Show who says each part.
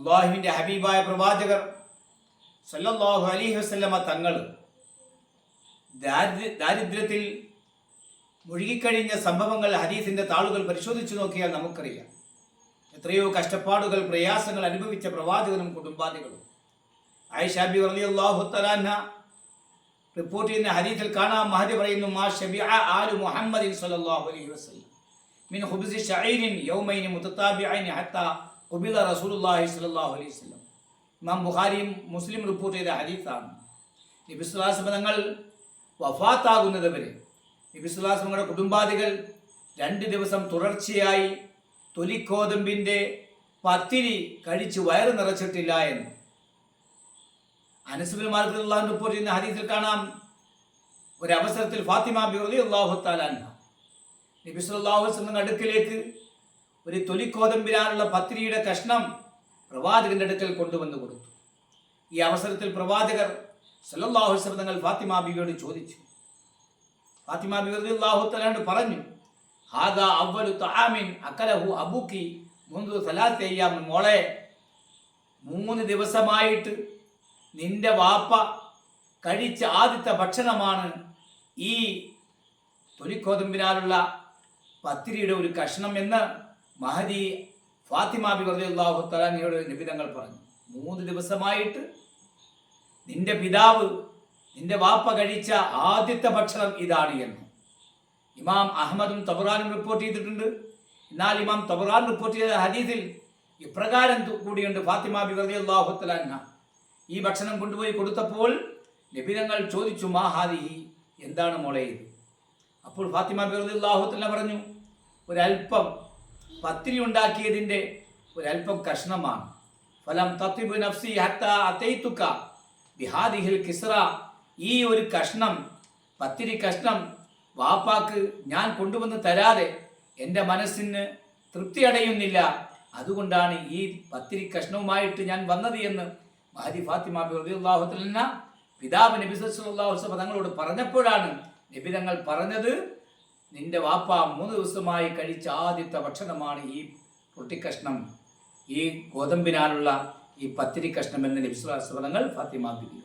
Speaker 1: അള്ളാഹുവിന്റെ ഹബീബായ പ്രവാചകർ സല്ലല്ലാഹു അലൈഹി വസല്ലമ തങ്ങൾ ദാരിദ്ര്യ ദാരിദ്ര്യത്തിൽ മുഴുകിക്കഴിഞ്ഞ സംഭവങ്ങൾ ഹദീസിന്റെ താളുകൾ പരിശോധിച്ചു നോക്കിയാൽ നമുക്കറിയാം. എത്രയോ കഷ്ടപ്പാടുകൾ പ്രയാസങ്ങൾ അനുഭവിച്ച പ്രവാചകനും കുടുംബാദികളും. ആയിഷാബി അള്ളാഹു തലാന്ന റിപ്പോർട്ട് ചെയ്യുന്ന ഹദീസിൽ കാണാം. മഹദി പറയുന്നു മാ ഷബി ആലു മുഹമ്മദിൻ സല്ലല്ലാഹു അലൈഹി വസല്ലം. മിൻ ഖുബ്സി ഷഈരിൻ യൗമൈനി മുതതാബിഐനി ഹത്താ ഖുബില റസൂലുള്ളാഹി സ്വല്ലല്ലാഹു അലൈഹി വസല്ലം. ഇമാം ബുഖാരിയും മുസ്ലിം റിപ്പോർട്ട് ചെയ്ത ഹദീസാണ്. നബി സ്വല്ലല്ലാഹു അലൈഹി വസല്ലം തങ്ങൾ വഫാത്താകുന്നത് വരെ നബി സ്വല്ലല്ലാഹു അലൈഹി വസല്ലമയുടെ കുടുംബാദികൾ രണ്ട് ദിവസം തുടർച്ചയായി തൊലിക്കോതമ്പിന്റെ പത്തിരി കഴിച്ച് വയറ് നിറച്ചിട്ടില്ല എന്ന്. അനസുബിൻ അള്ളാഹു റിപ്പോർട്ട് ചെയ്യുന്ന ഹദീസിൽ കാണാം. ഒരവസരത്തിൽ ഫാത്തിമ ബി അള്ളാഹു താലാൻ അലൈഹി വസല്ലം അടുക്കിലേക്ക് ഒരു തൊലിക്കോതമ്പിരാനുള്ള പത്രിയുടെ കഷ്ണം പ്രവാചകന്റെ അടുക്കൽ കൊണ്ടുവന്നു കൊടുത്തു. ഈ അവസരത്തിൽ പ്രവാചകർ വസല്ലം തങ്ങൾ ഫാത്തിമ ബിബിയോട് ചോദിച്ചു. ഫാത്തിമ ബിബി അല്ലാഹു തആല പറഞ്ഞു ഹാദാ അവലു താമിൻ അക്കലഹു അബുക്കി മുന്തു സലാത്തി അയ്യാം മോളെ മൂന്ന് ദിവസമായിട്ട് നിന്റെ വാപ്പ കഴിച്ച ആദ്യത്തെ ഭക്ഷണമാണ് ഈ തൊലിക്കോതമ്പിനാലുള്ള പത്തിരിയുടെ ഒരു കഷ്ണം എന്ന് മഹദി ഫാത്തിമ ബി റതി അള്ളാഹു തലാനിയോട് നിബിതങ്ങൾ പറഞ്ഞു. മൂന്ന് ദിവസമായിട്ട് നിന്റെ പിതാവ് നിന്റെ വാപ്പ കഴിച്ച ആദ്യത്തെ ഭക്ഷണം ഇതാണ് എന്ന്. ഇമാം അഹമ്മദും തബുറാനും റിപ്പോർട്ട് ചെയ്തിട്ടുണ്ട്. എന്നാൽ ഇമാം തബുറാൻ റിപ്പോർട്ട് ചെയ്ത ഹദീസിൽ ഇപ്രകാരം കൂടിയുണ്ട് ഫാത്തിമ ബി റളിയല്ലാഹു തആല ഈ ഭക്ഷണം കൊണ്ടുപോയി കൊടുത്തപ്പോൾ നബിതങ്ങൾ ചോദിച്ചു മാ ഹാദിഹി? എന്താണ് മോളെ ഇത്? അപ്പോൾ ഫാത്തിമ ബി തആല പറഞ്ഞു ഒരല്പം പത്തിരി ഉണ്ടാക്കിയതിന്റെ ഒരല്പം കഷ്ണമാണ്. ഫലം തത്വ നഫ്സി ഹത്ത അതൈത്തുക ബിഹാദിഹിൽ കിസ്റ. ഈ ഒരു കഷ്ണം പത്തിരി കഷ്ണം വാപ്പാക്ക് ഞാൻ കൊണ്ടുവന്ന് തരാതെ എന്റെ മനസ്സിന് തൃപ്തി അടയുന്നില്ല അതുകൊണ്ടാണ് ഈ പത്തിരി കഷ്ണവുമായിട്ട് ഞാൻ വന്നത് എന്ന് മഹദി ഫാത്തിമ ബിഅള്ളാഹുത്തലന പിതാവ് നബി വസല്ലം തങ്ങളോട് പറഞ്ഞപ്പോഴാണ് നബി തങ്ങൾ പറഞ്ഞത് നിന്റെ വാപ്പ മൂന്ന് ദിവസമായി കഴിച്ച ആദ്യത്തെ ഭക്ഷണമാണ് ഈ റൊട്ടിക്കഷ്ണം ഈ ഗോതമ്പിനാലുള്ള ഈ പത്തിരി കഷ്ണം എന്ന് ലഭിച്ച ഫാത്തിമ ബിബി